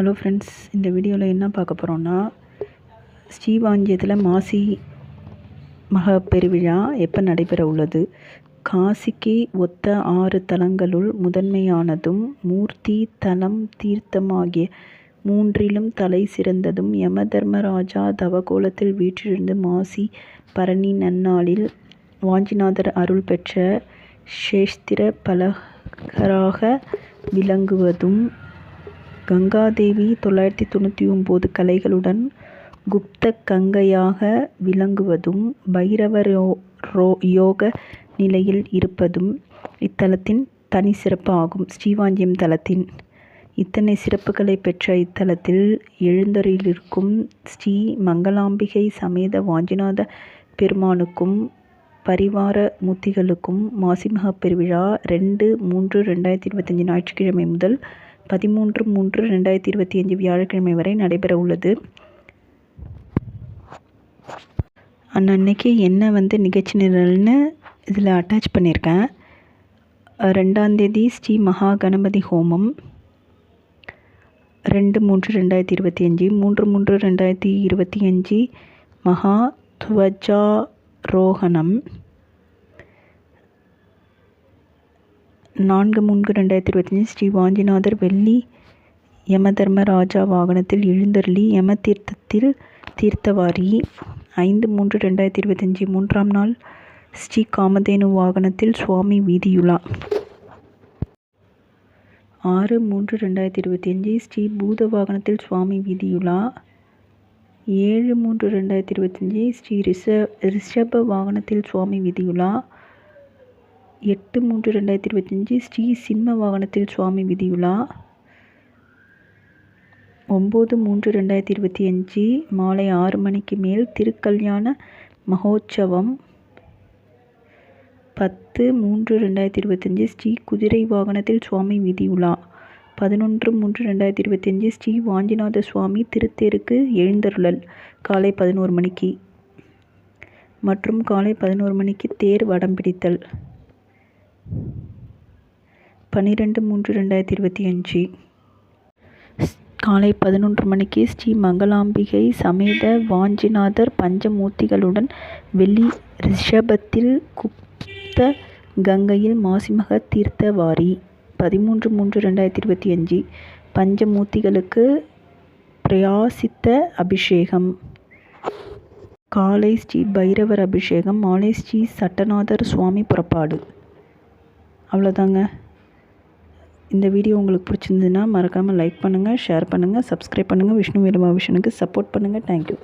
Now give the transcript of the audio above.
Hello friends இந்த வீடியோவில் என்ன பார்க்க போகிறோன்னா ஸ்ரீவாஞ்சியத்தில் மாசி மகா பெருவிழா எப்போ நடைபெற உள்ளது? காசிக்கு ஒத்த ஆறு தலங்களுள் முதன்மையானதும் மூர்த்தி தலம் தீர்த்தமாகிய மூன்றிலும் தலை சிறந்ததும் யம தர்மராஜா தவகோலத்தில் வீற்றிருந்து மாசி பரணி நன்னாளில் வாஞ்சிநாதர் அருள் பெற்ற சேஷ்திர பலகராக விளங்குவதும் கங்காதேவி தொள்ளாயிரத்தி தொண்ணூற்றி ஒம்பது கலைகளுடன் குப்த கங்கையாக விளங்குவதும் பைரவர் யோக நிலையில் இருப்பதும் இத்தலத்தின் தனி சிறப்பு ஆகும். ஸ்ரீவாஞ்சியம் தலத்தின் இத்தனை சிறப்புகளை பெற்ற இத்தலத்தில் எழுந்தருளிருக்கும் ஸ்ரீ மங்களாம்பிகை சமேத வாஞ்சிநாத பெருமானுக்கும் பரிவார மூர்த்திகளுக்கும் மாசிமக பெருவிழா ரெண்டு மூன்று ரெண்டாயிரத்தி இருபத்தஞ்சி ஞாயிற்றுக்கிழமை முதல் பதிமூன்று மூன்று ரெண்டாயிரத்தி இருபத்தி அஞ்சு வியாழக்கிழமை வரை நடைபெற உள்ளது. அன்னன்னைக்கு என்ன வந்து நிகழ்ச்சி நிரல்னு இதில் அட்டாச் பண்ணியிருக்கேன் ரெண்டாந்தேதி ஸ்ரீ மகா கணபதி ஹோமம். ரெண்டு மூன்று ரெண்டாயிரத்தி இருபத்தி அஞ்சு மூன்று மூன்று ரெண்டாயிரத்தி இருபத்தி அஞ்சு மகா துவஜாரோகணம். நான்கு மூன்று ரெண்டாயிரத்தி இருபத்தஞ்சி ஸ்ரீ வாஞ்சிநாதர் வெள்ளி யம தர்மராஜா வாகனத்தில் எழுந்தருளி யம தீர்த்தத்தில் தீர்த்தவாரி. ஐந்து மூன்று ரெண்டாயிரத்தி இருபத்தஞ்சி மூன்றாம் நாள் ஸ்ரீ காமதேனு வாகனத்தில் சுவாமி வீதியுலா. ஆறு மூன்று ரெண்டாயிரத்தி இருபத்தி அஞ்சு ஸ்ரீ பூத வாகனத்தில் சுவாமி வீதியுலா. ஏழு மூன்று ரெண்டாயிரத்தி இருபத்தஞ்சி ஸ்ரீ ரிஷ ரிஷப வாகனத்தில் சுவாமி வீதியுலா. எட்டு மூன்று ரெண்டாயிரத்தி இருபத்தஞ்சி ஸ்ரீ சிம்ம வாகனத்தில் சுவாமி விதியுலா ஒம்பது மூன்று ரெண்டாயிரத்தி இருபத்தி அஞ்சு மாலை ஆறு மணிக்கு மேல் திருக்கல்யாண மகோற்சவம். பத்து மூன்று ரெண்டாயிரத்தி இருபத்தஞ்சி ஸ்ரீ குதிரை வாகனத்தில் சுவாமி விதியுலா பதினொன்று மூன்று ரெண்டாயிரத்தி இருபத்தஞ்சி ஸ்ரீ வாஞ்சிநாத சுவாமி திருத்தேருக்கு எழுந்தருளல் காலை பதினோரு மணிக்கு. மற்றும் காலை பதினோரு மணிக்கு தேர் வடம் பிடித்தல். பன்னிரெண்டு மூன்று ரெண்டாயிரத்தி இருபத்தி அஞ்சு. காலை பதினொன்று மணிக்கு ஸ்ரீ மங்களாம்பிகை சமேத வாஞ்சிநாதர் பஞ்சமூர்த்திகளுடன் வெள்ளி ரிஷபத்தில் குப்த கங்கையில் மாசிமக தீர்த்தவாரி. பதிமூன்று மூன்று ரெண்டாயிரத்தி இருபத்தி அஞ்சு. பஞ்சமூர்த்திகளுக்கு பிரயாசித்த அபிஷேகம். காலை ஸ்ரீ பைரவர் அபிஷேகம் மாலை ஸ்ரீ சட்டநாதர் சுவாமி புறப்பாடு. அவ்வளோதாங்க. இந்த வீடியோ உங்களுக்கு பிடிச்சிருந்ததுன்னா மறக்காமல் லைக் பண்ணுங்கள் ஷேர் பண்ணுங்கள் சப்ஸ்கிரைப் பண்ணுங்கள் விஷ்ணு வேலுமா விஷனுக்கு சப்போர்ட் பண்ணுங்கள் தேங்க்யூ